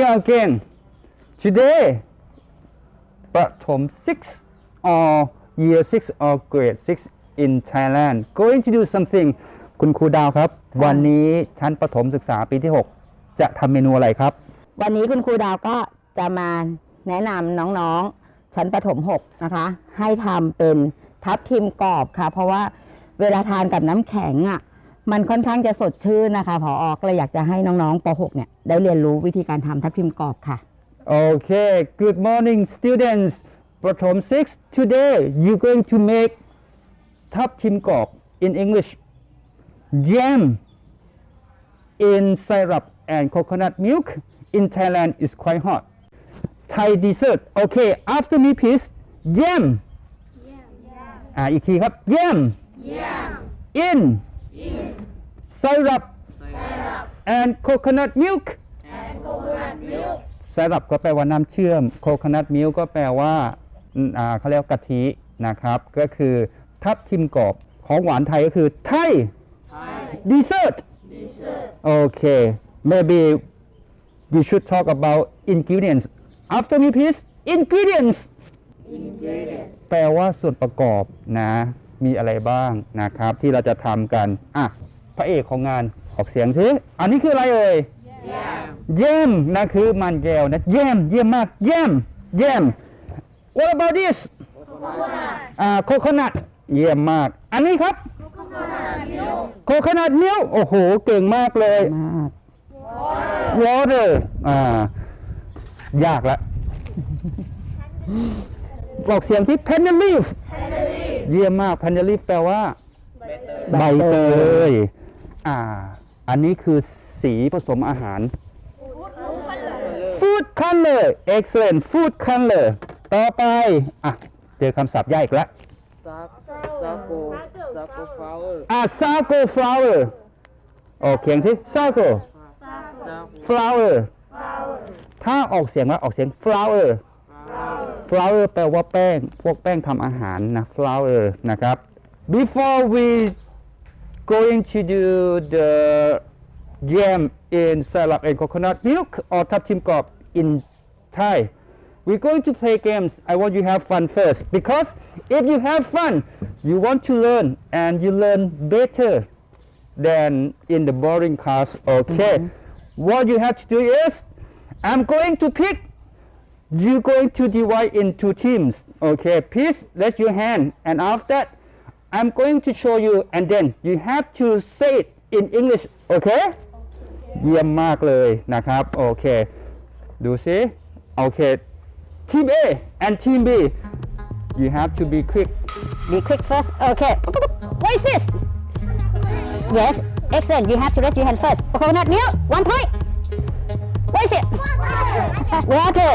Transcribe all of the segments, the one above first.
here we are again today ประถม6 or year 6 or grade 6 in Thailand going to do something คุณครูดาวครับ วันนี้ชั้นประถมศึกษาปีที่ 6 จะทำเมนูอะไรครับ วันนี้คุณครูดาวก็จะมาแนะนำน้องๆ ชั้นประถม 6 นะคะ ให้ทำเป็นทับทิมกรอบค่ะ เพราะว่าเวลาทานกับน้ำแข็งอะ มันค่อนข้างจะสดชื่นนะคะพออก็เลยอยากจะให้น้องๆป .6 เนี่ยได้เรียนรู้วิธีการทำทับทิมกรอบค่ะ Okay, good morning, students. Prathom 6, today you're going to make Tap Tim Kop in English. Jam in syrup and coconut milk in Thailand is quite hot. Thai dessert. Okay, after me, please. Jam. อ่าอีกทีครับ Jam. In. Syrup. And coconut milk. ไซรัปก็แปลว่าน้ำเชื่อมโคค o นัทมิลก็แปลว่าอืมอ่าเขาเรียกว่ากะทินะครับ ก็คือทับทิมกรอบของหวานไทยก็คือไทยดีเซอร์ตโอเค maybe you should talk about ingredients after me please ingredients แปลว่าส่วนประกอบนะ มีอะไรบ้างนะครับ ที่เราจะทำกันอะ พระเอกของงานออกเสียงสิอันนี้คืออะไรเอ่ยเยี่ยมนะคือมันแก้วนะเยี่ยมเยี่ยมมากเยี่ยมเยี่ยม What about this อ่าโคโคนัทเยี่ยมมาก อันนี้ครับโคโคนัทมิลโอ้โหเก่งมากเลยมาก water อ่ายากละบอกเสียงที่ p e n n leaf เยี่ยมมาก p e n n leaf แปลว่า ใบเตย อ่า อันนี้คือสีผสมอาหาร food color excellent food color ต่อไป อะ เจอคำศัพท์ยากอีกแล้ว Saco, saco flower, อะ sago flower โอเขียนสิ sago saco flower ถ้าออกเสียงว่าออกเสียง flower flower แปลว่าแป้ง พวกแป้งทำอาหารนะ flower นะครับ before we going to do the jam in syrup and coconut milk or taptim gop in Thai. We're going to play games. I want you to have fun first because if you have fun you want to learn and you learn better than in the boring class okay? Mm-hmm. What you have to do is I'm going to pick you're going to divide into teams okay? Please raise your hand and after that I'm going to show you and then you have to say it in English okay เยี่ยมมากเลยนะครับ โอเค ดูซิ โอเค ทีม A and ทีม B you have to be quick Be quick first okay What is this Yes excellent you have to raise your hand first coconut milk one point What is it Water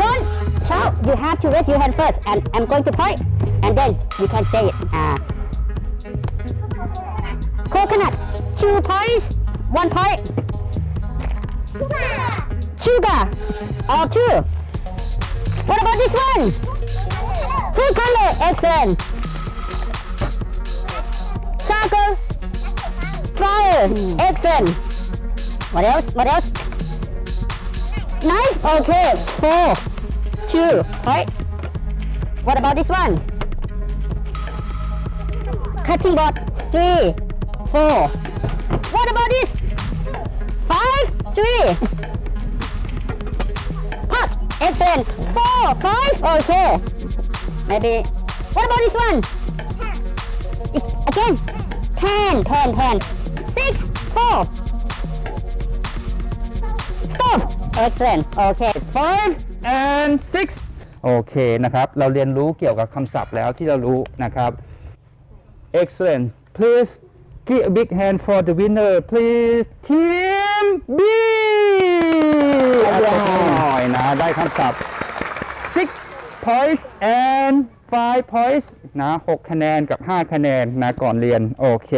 don't shout you have to raise your hand first and I'm going to point and then you can say it ah Coconut two parts, one part. Sugar. Or two. What about this one? Food color excellent. Sugar Flour excellent. What else? What else? Knife? Okay four. Two points What about this one Cutting board three four What about this Five three Pot excellent four five okay Maybe What about this one Again ten ten ten six four Stop excellent okay five and six โอเคนะครับ เราเรียนรู้เกี่ยวกับคำศัพท์แล้วที่เรารู้นะครับ excellent please give a big hand for the winner please team B อะปรบมือหน่อยนะ ได้คำศัพท์ six points and five points นะ 6 คะแนนกับ 5 คะแนนนะ ก่อนเรียน โอเค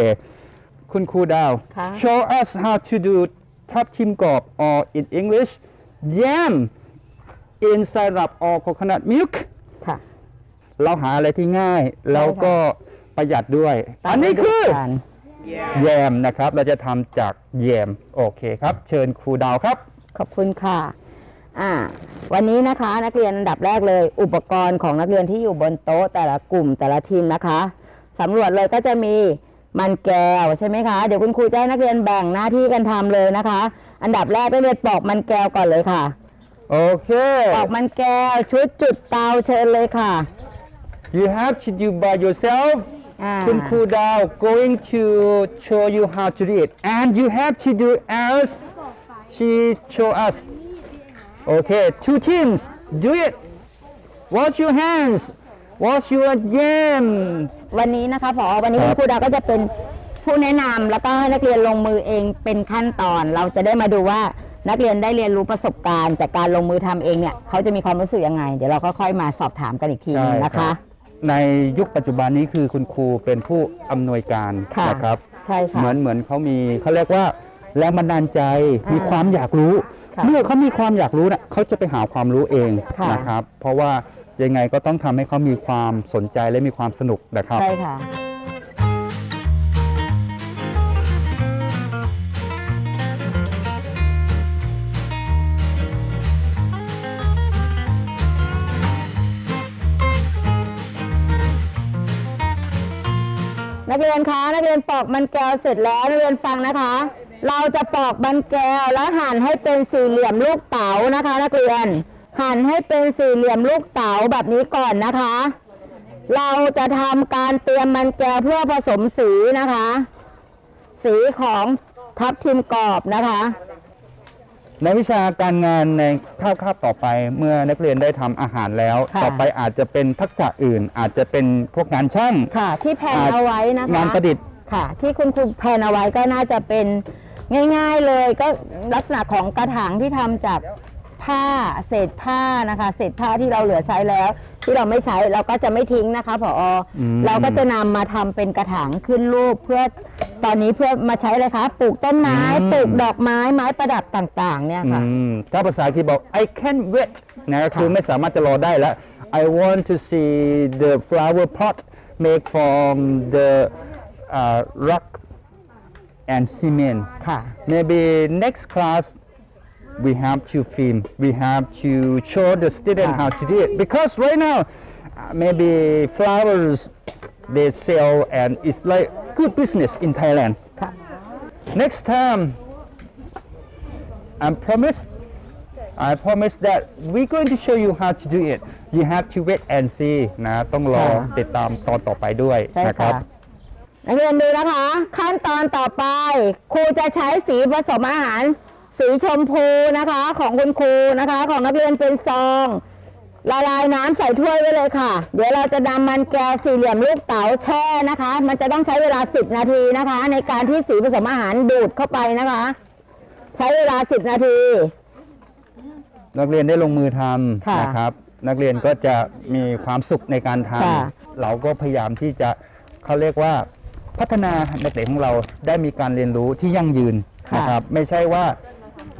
คุณครูดาว ค่ะ show us how to do ทับทิมกรอบ or in English yam in syrup or coconut milk ค่ะ เราหาอะไรที่ง่าย แล้วก็ ประหยัดด้วย อันนี้คือการแยมนะครับ เราจะทำจากแยม โอเคครับ เชิญครูดาวครับ ขอบคุณค่ะ อ่า วันนี้นะคะนักเรียนอันดับแรกเลย อุปกรณ์ของนักเรียนที่อยู่บนโต๊ะแต่ละกลุ่มแต่ละทีมนะคะสำรวจเลยก็จะมีมันแก้วใช่ไหมคะ เดี๋ยวคุณครูจะให้นักเรียนแบ่งหน้าที่กันทำเลยนะคะ อันดับแรกนักเรียนปอกมันแก้วก่อนเลยค่ะ โอเค ปอกมันแก้วชุดจุดเตาเชิญเลยค่ะ you have to do by yourself อ่า คุณครูดาว going to show you how to do it and you have to do as she show us okay two teams do it wash your hands wash your hands วันนี้นะคะพอวันนี้คคุรัณบครูดาวก็จะเป็นผู้แนะนำแล้วก็ให้นักเรียนลงมือเองเป็นขั้นตอน เราจะได้มาดูว่านักเรียนได้เรียนรู้ประสบการณ์ จากการลงมือทำเองเนี่ยเขาจะมีความรู้สึกยังไง เดี๋ยวเราก็ค่อยมาสอบถามกันอีกทีหนึงนะคะ ในยุคปัจจุบันนี้คือคุณครูเป็นผู้อำนวยการค่ะนะครับ ใช่ค่ะ เหมือนเหมือนเขามีเขาเรียกว่าแรงบันดาลใจอ่ามีมีความอยากรู้ ค่ะเมื่อเขามีความอยากรู้นะเขาจะไปหาความรู้เองค่ะ นะครับ เพราะว่ายังไงก็ต้องทำให้เขามีความสนใจและมีความสนุกนะครับ ใช่ค่ะ นักเรียนคะนักเรียนปอกมันแก้วเสร็จแล้วนักเรียนฟังนะคะ เราจะปอกมันแก้วแล้วหั่นให้เป็นสี่เหลี่ยมลูกเต๋านะคะ นักเรียน หั่นให้เป็นสี่เหลี่ยมลูกเต๋าแบบนี้ก่อนนะคะ เราจะทำการเตรียมมันแก้วเพื่อผสมสีนะคะ สีของทับทิมกรอบนะคะ ในวิชาการงานในคาบๆต่อไป เมื่อนักเรียนได้ทำอาหารแล้ว ค่ะ ต่อไปอาจจะเป็นทักษะอื่น อาจจะเป็นพวกงานช่าง ค่ะ ที่แพนเอาไว้นะคะงานประดิษฐ์ ค่ะ ที่คุณครูแพนเอาไว้ก็น่าจะเป็นง่าย ๆเลยก็ลักษณะของกระถางที่ทำจากผ้าเศษผ้านะคะ เศษผ้าที่เราเหลือใช้แล้ว ที่เราไม่ใช้เราก็จะไม่ทิ้งนะคะผออม เราก็จะนำมาทำเป็นกระถางขึ้นรูปเพื่อตอนนี้เพื่อมาใช้เลยคะปลูกต้นไม้ปลูกดอกไม้ไม้ประดับต่างๆ เนี่ยค่ะ อืมถ้าภาษาอังกฤษบอก I can't wait นะก็คือค่ะไม่สามารถจะรอได้แล้ว I want to see the flower pot made from the uh, rock and cement ค่ะ maybe next class we have to film we have to show the student Yeah. how to do it because right now uh, maybe flowers they sell and it's like good business in Thailand ค่ะ next time I promise I promise that we're going to show you how to do it you have to wait and see นะต้องรอ ค่ะ ติดตามตอนต่อไปด้วย ใช่ นะค ค่ะ รับ นักเรียนดูนะคะ ขั้นตอนต่อไป ครูจะใช้สีผสมอาหาร สีชมพูนะคะของคุณครูนะคะ ของนักเรียนเป็นซองละลายน้ำใส่ถ้วยไว้เลยค่ะ เดี๋ยวเราจะนำมันแก้วสี่เหลี่ยมลูกเต๋าแช่นะคะ มันจะต้องใช้เวลา 10 นาทีนะคะ ในการที่สีผสมอาหารดูดเข้าไปนะคะ ใช้เวลา 10 นาที นักเรียนได้ลงมือทค่ะำนะครับ นักเรียนก็จะมีความสุขในการทค่ะำเราก็พยายามที่จะเขาเรียกว่าพัฒนาเด็กๆของเราได้มีการเรียนรู้ที่ยั่งยืนนะครับ ไม่ใช่ว่า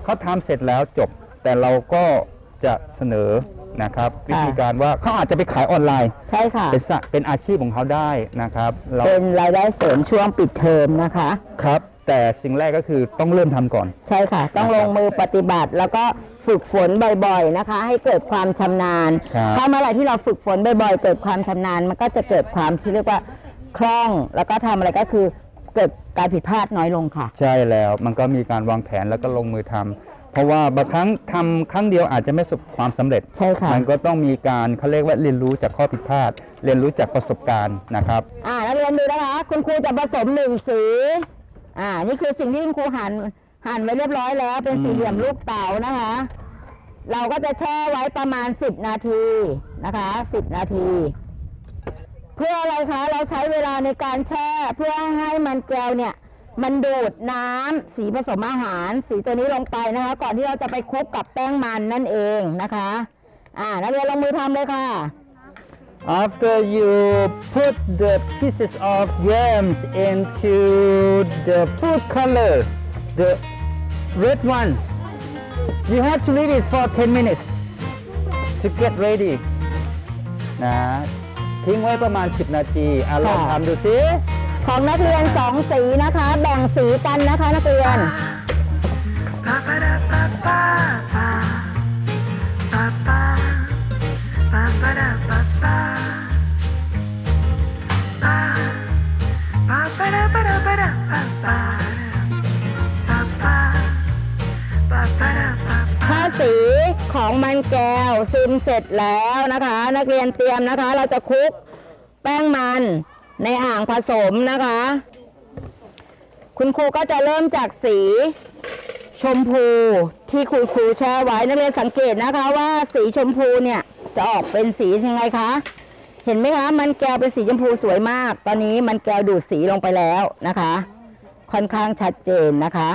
เขาทำเสร็จแล้วจบ แต่เราก็จะเสนอนะครับ วิธีการว่าเขาอาจจะไปขายออนไลน์ ใช่ค่ะ เป็นสะเป็นอาชีพของเขาได้นะครับเราเป็นรายได้เสริมช่วงปิดเทอมนะคะ ครับ แต่สิ่งแรกก็คือต้องเริ่มทำก่อน ใช่ค่ะ ต้องลงมือปฏิบัติแล้วก็ฝึกฝนบ่อยๆนะคะ ให้เกิดความชำนาญ ครับถ้าเมื่อไหร่ที่เราฝึกฝนบ่อยๆ เกิดความชำนาญมันก็จะเกิดความที่เรียกว่าคล่องแล้วก็ทำอะไรก็คือ เกิดการผิดพลาดน้อยลงค่ะ ใช่แล้วมันก็มีการวางแผนแล้วก็ลงมือทำเพราะว่าบางครั้งทำครั้งเดียวอาจจะไม่ประสบความสำเร็จ ใช่ค่ะ มันก็ต้องมีการเขาเรียกว่าเรียนรู้จากข้อผิดพลาด เรียนรู้จากประสบการณ์นะครับ อ่านักเรียนดูนะคะ คุณครูจะผสมหนึ่งสี อ่า นี่คือสิ่งที่คุณครูหั่นหั่นไว้เรียบร้อยแล้ว เป็นสี่เหลี่ยมลูกเต๋านะคะ เราก็จะแช่ไว้ประมาณ 10 นาทีนะคะ 10 นาทีเพื่ออะไรคะ เราใช้เวลาในการแช่เพื่อให้มันแก้วเนี่ย มันดูดน้ำสีผสมอาหาร สีตัวนี้ลงไปนะคะ ก่อนที่เราจะไปคลุกกับแป้งมันนั่นเองนะคะ อ่านักเรียนลงมือทำเลยค่ะ after you put the pieces of yams into the food color the red one you have to leave it for 10 minutes to get ready นะ ทิ้งไว้ประมาณ 10 นาทีอลองทำดูสิของนักเรียนสองสีนะคะ แบ่งสีกันนะคะนักเรียน Ba-ba-da-ba-ba ของมันแก้วซึมเสร็จแล้วนะคะ นักเรียนเตรียมนะคะ เราจะคลุกแป้งมันในอ่างผสมนะคะ คุณครูก็จะเริ่มจากสีชมพูที่คุณครูแช่ไว้นักเรียนสังเกตนะคะว่าสีชมพูเนี่ยจะออกเป็นสียังไงคะเห็นไหมคะ มันแก้วเป็นสีชมพูสวยมาก ตอนนี้มันแก้วดูดสีลงไปแล้วนะคะ ค่อนข้างชัดเจนนะคะ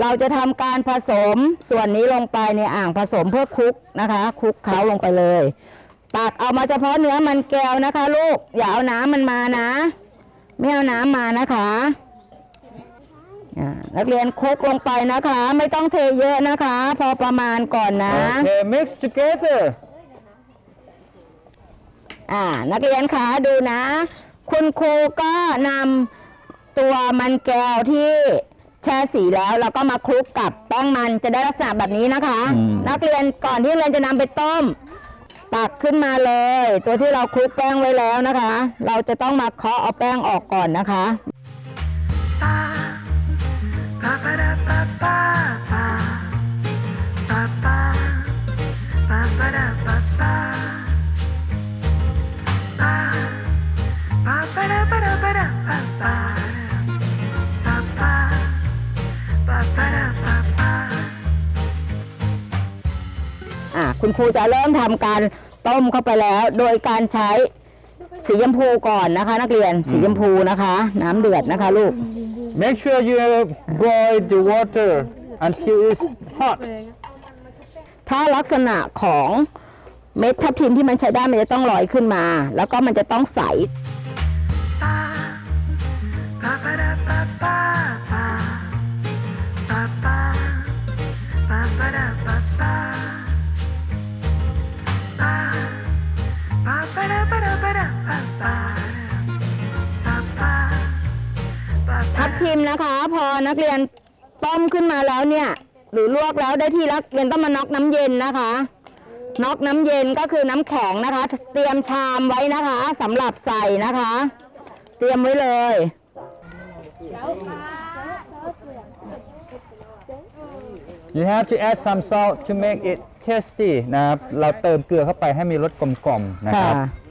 เราจะทำการผสมส่วนนี้ลงไปในอ่างผสมเพื่อคลุกนะคะ คลุกเคล้าลงไปเลยตักเอามาเฉพาะเนื้อมันแก้วนะคะ ลูกอย่าเอาน้ำมันมานะ ไม่เอาน้ำมานะคะอ่านักเรียนคลุกลงไปนะคะ ไม่ต้องเทเยอะนะคะ พอประมาณก่อนนะ Okay, mix together. อ่านักเรียนคะดูนะ คุณครูก็นำตัวมันแก้วที่ แช่สีแล้วแล้วก็มาคลุกกับแป้งมันจะได้ลักษณะแบบนี้นะคะ อืม นักเรียนก่อนที่เรียนจะนำไปต้ม ตักขึ้นมาเลย ตัวที่เราคลุกแป้งไว้แล้วนะคะ เราจะต้องมาเคาะเอาแป้งออกก่อนนะคะอะ คุณครูจะเริ่มทำการต้มเข้าไปแล้ว โดยการใช้สีชมพูก่อนนะคะ นักเรียนสีชมพูนะคะ น้ำเดือดนะคะลูก Make sure you boil the water until it's hot. ถ้าลักษณะของเม็ดทับทิมที่มันใช้ได้มันจะต้องลอยขึ้นมา แล้วก็มันจะต้องใส นะคะ พอนักเรียนต้มขึ้นมาแล้วเนี่ย หรือลวกแล้วได้ที่แล้วเรียนต้องมาน็อกน้ำเย็นนะคะน็อกน้ำเย็นก็คือน้ำแข็งนะคะ เตรียมชามไว้นะคะสำหรับใส่นะคะ เตรียมไว้เลย You have to add some salt to make it tasty นะครับ เราเติมเกลือเข้าไปให้มีรสกลมๆ นะคค่ะรับพ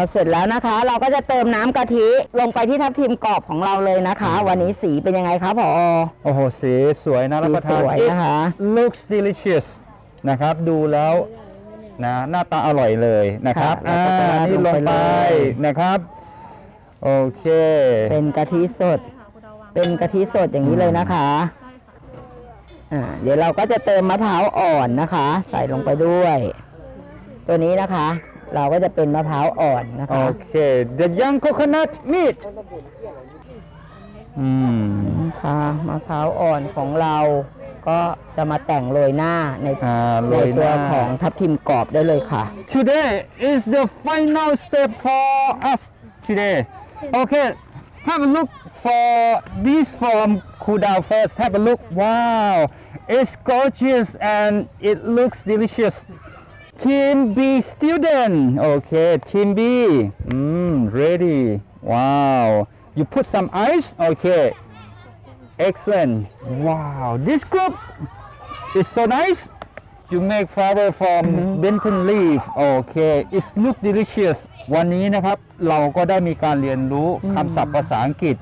อเสร็จแล้วนะคะ เราก็จะเติมน้ำกะทิลงไปที่ทับทิมกรอบของเราเลยนะคะ วันนี้สีเป็นยังไงคะพอโอ้โห สีสวยนะรับประทานสีสวยนะคะ It looks delicious นะครับ ดูแล้วนะหน้าตาอร่อยเลยนะครับค่ะอ่าแล้วก็จะราดนี่ลงลงไปไปเลยนะครับ โอเค เป็นกะทิสด เป็นกะทิสดอย่างนี้เลยนะคะอ่าเดี๋ยวเราก็จะเติมมะพร้าวอ่อนนะคะ ใส่ลงไปด้วย ตัวนี้นะคะ เราก็จะเป็นมะพร้าวอ่อนนะคะโอเค the young coconut meat อืม ค่ะมะพร้าวอ่อนของเราก็จะมาแต่งโรยหน้าในอ่าโรในยหตัวน้าของทับทิมกรอบได้เลยค่ะ Today is the final step for us today. Okay, have a look for this form cool down first. Have a look. Wow, it's gorgeous and it looks delicious. Team B student. Okay, Team B. Mm, ready. Wow. You put some ice. Okay. Excellent. Wow, this group is so nice. You make flower from Benton leaf โอเค it look delicious วันนี้นะครับเราก็ได้มีการเรียนรู้คำศัพท์ภาษาอังกฤษ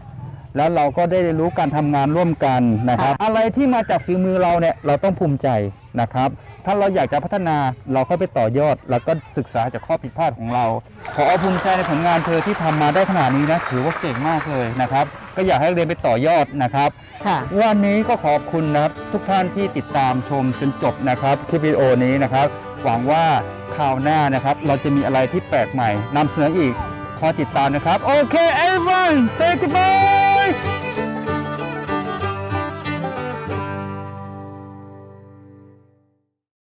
แล้วเราก็ได้เรียนรู้การทำงานร่วมกันนะครับ อะไรที่มาจากฝีมือเราเนี่ยเราต้องภูมิใจนะครับ ถ้าเราอยากจะพัฒนาเราก็ไปต่อยอด แล้วก็ศึกษาจากข้อผิดพลาดของเรา ขอภูมิใจในผลงานเธอที่ทำมาได้ขนาดนี้นะถือว่าเก่งมากเลยนะครับ ก็อยากให้เรียนไปต่อยอดนะครับค่ะวันนี้ก็ขอบคุณนะครับทุกท่านที่ติดตามชมจนจบนะครับคลิปวิดีโอนี้นะครับ หวังว่าคราวหน้านะครับ เราจะมีอะไรที่แปลกใหม่นำเสนออีกขอติดตามนะครับ โอเค everyone say goodbye